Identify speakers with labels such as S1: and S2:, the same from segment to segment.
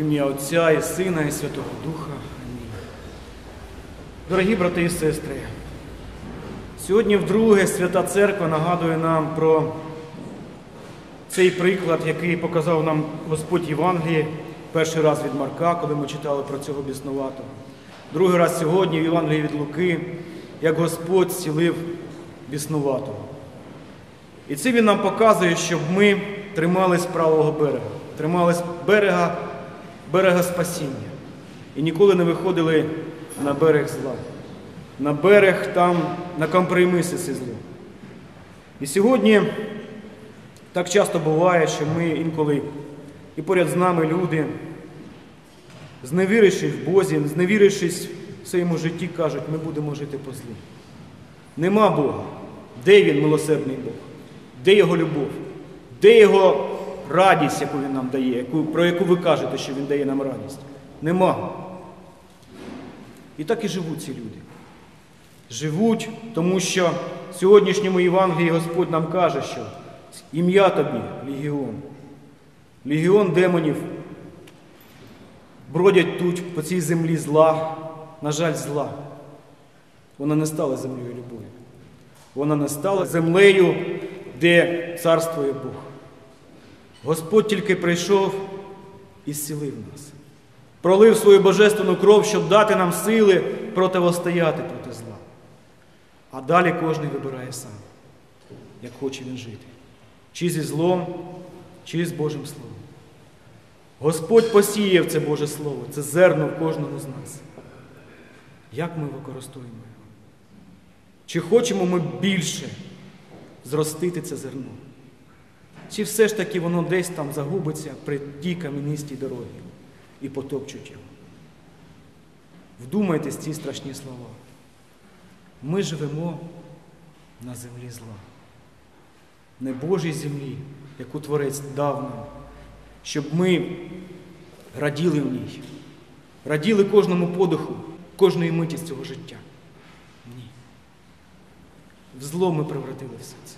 S1: Ім'я Отця і Сина, і Святого Духа. Амінь. Дорогі брати і сестри, сьогодні вдруге Свята Церква нагадує нам про цей приклад, який показав нам Господь Євангелії перший раз від Марка, коли ми читали про цього біснуватого. Другий раз сьогодні в Євангелії від Луки, як Господь зцілив біснуватого. І це він нам показує, щоб ми тримались правого берега, тримались берега, берега спасіння. І ніколи не виходили на берег зла, на берег там, на компроміси зі злом. І сьогодні так часто буває, що ми інколи і поряд з нами люди, зневірившись в Бозі, зневірившись в своєму житті, кажуть, ми будемо жити по злу. Нема Бога. Де Він милосердний Бог? Де Його любов? Де Його радість, яку Він нам дає, про яку ви кажете, що Він дає нам радість? Нема. І так і живуть ці люди. Живуть, тому що в сьогоднішньому Євангелії Господь нам каже, що ім'я тобі легіон. Легіон демонів бродять тут, по цій землі зла, на жаль, зла. Вона не стала землею любові. Вона не стала землею, де царствує Бог. Господь тільки прийшов і зцілив нас, пролив свою божественну кров, щоб дати нам сили противостояти проти зла. А далі кожен вибирає сам, як хоче він жити. Чи зі злом, чи з Божим Словом. Господь посіяв це Боже Слово, це зерно в кожному з нас. Як ми використовуємо його? Чи хочемо ми більше зростити це зерно? Чи все ж таки воно десь там загубиться при тій кам'янистій дорогі і потопчуть його? Вдумайтесь ці страшні слова. Ми живемо на землі зла, не Божій землі, яку Творець дав нам, щоб ми раділи в ній, раділи кожному подиху, кожної миті з цього життя. Ні. В зло ми превратили все це.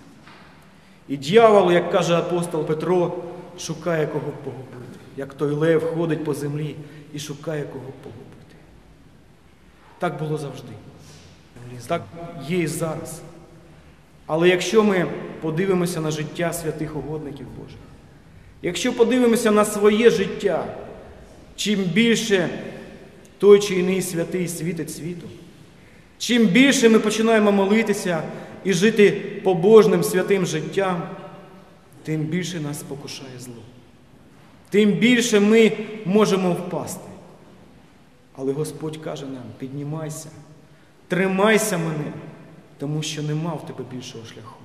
S1: І дьявол, як каже апостол Петро, шукає кого погубити, як той лев ходить по землі і шукає кого погубити. Так було завжди. Так є і зараз. Але якщо ми подивимося на життя святих угодників Божих, якщо подивимося на своє життя, чим більше той чи іний святий світить світу, чим більше ми починаємо молитися і жити побожним святим життям, тим більше нас спокушає зло. Тим більше ми можемо впасти. Але Господь каже нам: піднімайся, тримайся мене, тому що нема в тебе більшого шляху.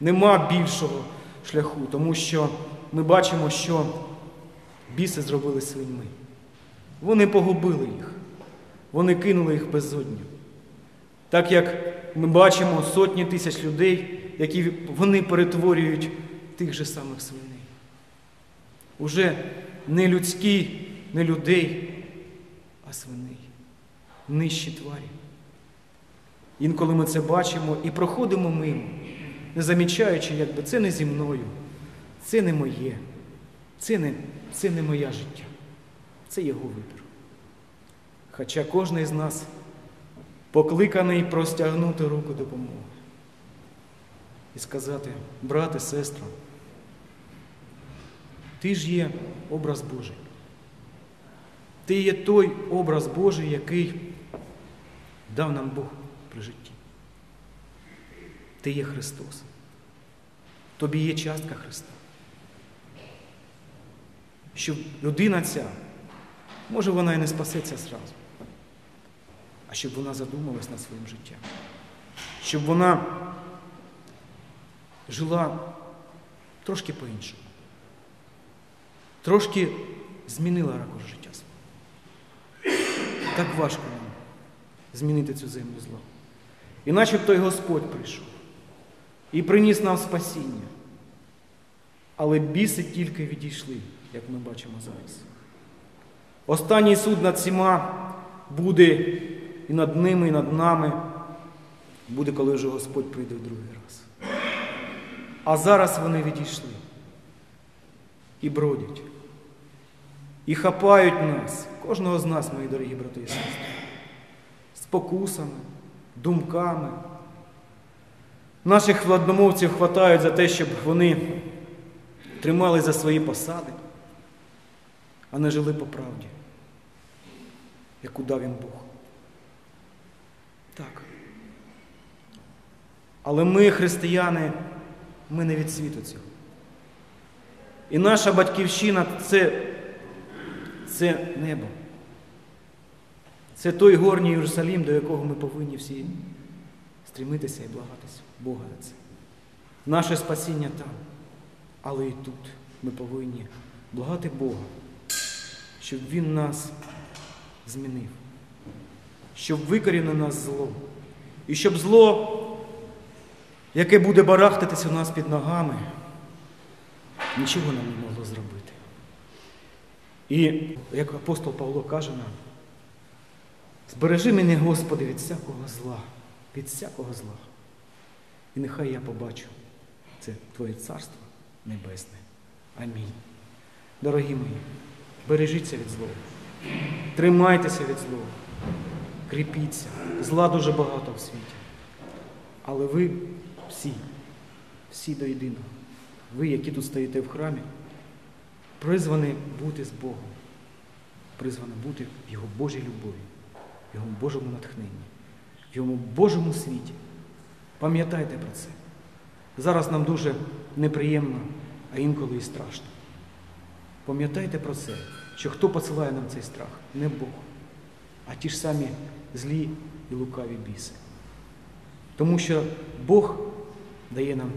S1: Нема більшого шляху, тому що ми бачимо, що біси зробили свиньми. Вони погубили їх, вони кинули їх безодню. Так як ми бачимо сотні тисяч людей, які вони перетворюють тих же самих свиней. Уже не людські, не людей, а свиней, нижчі тварі. Інколи ми це бачимо і проходимо мимо, не замічаючи, якби це не зі мною, це не моє, це не, це не моє життя, це його вибір. Хоча кожен з нас покликаний простягнути руку допомоги і сказати, брате, сестро, ти ж є образ Божий. Ти є той образ Божий, який дав нам Бог при житті. Ти є Христос. Тобі є частка Христа. Щоб людина ця, може вона і не спасеться зразу, а щоб вона задумалась над своїм життям, щоб вона жила трошки по-іншому, трошки змінила ракурс життя свого. Так важко нам змінити цю землю зло. І начебто й Господь прийшов і приніс нам спасіння. Але біси тільки відійшли, як ми бачимо зараз. Останній суд над всіма буде і над ними, і над нами, буде, коли вже Господь прийде в другий раз. А зараз вони відійшли і бродять, і хапають нас, кожного з нас, мої дорогі брати і сестри, спокусами, думками. Наших владномовців хватають за те, щоб вони тримали за свої посади, а не жили по правді, яку дав їм Бог. Так. Але ми, християни, ми не від світу цього. І наша батьківщина це, це небо. Це той горній Єрусалім, до якого ми повинні всі стрімитися і благатися Бога за це. Наше спасіння там, але і тут ми повинні благати Бога, щоб Він нас змінив, щоб викорінив нас зло. І щоб зло, яке буде барахтатися у нас під ногами, нічого нам не могло зробити. І як апостол Павло каже нам, збережи мене, Господи, від всякого зла, від всякого зла. І нехай я побачу це Твоє Царство Небесне. Амінь. Дорогі мої, бережіться від злого, тримайтеся від злого, кріпіться. Зла дуже багато в світі. Але ви всі, всі до єдиного, ви, які тут стоїте в храмі, призвані бути з Богом, призвані бути в Його Божій любові, в Його Божому натхненні, в Його Божому світі. Пам'ятайте про це. Зараз нам дуже неприємно, а інколи і страшно. Пам'ятайте про це, що хто посилає нам цей страх? Не Бог, а ті ж самі злі і лукаві біси. Тому що Бог дає нам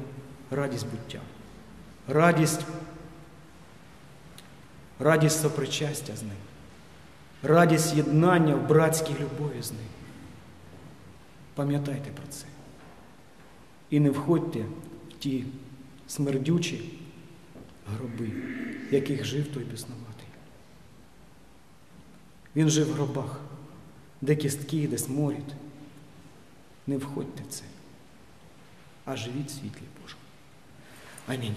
S1: радість буття, радість, радість сопричастя з ним, радість єднання в братській любові з ним. Пам'ятайте про це. І не входьте в ті смердючі гроби, яких жив той біснуватий. Він жив в гробах, де кістки, де сморід. Не входьте в це, а живіть світлі Божому. Амінь.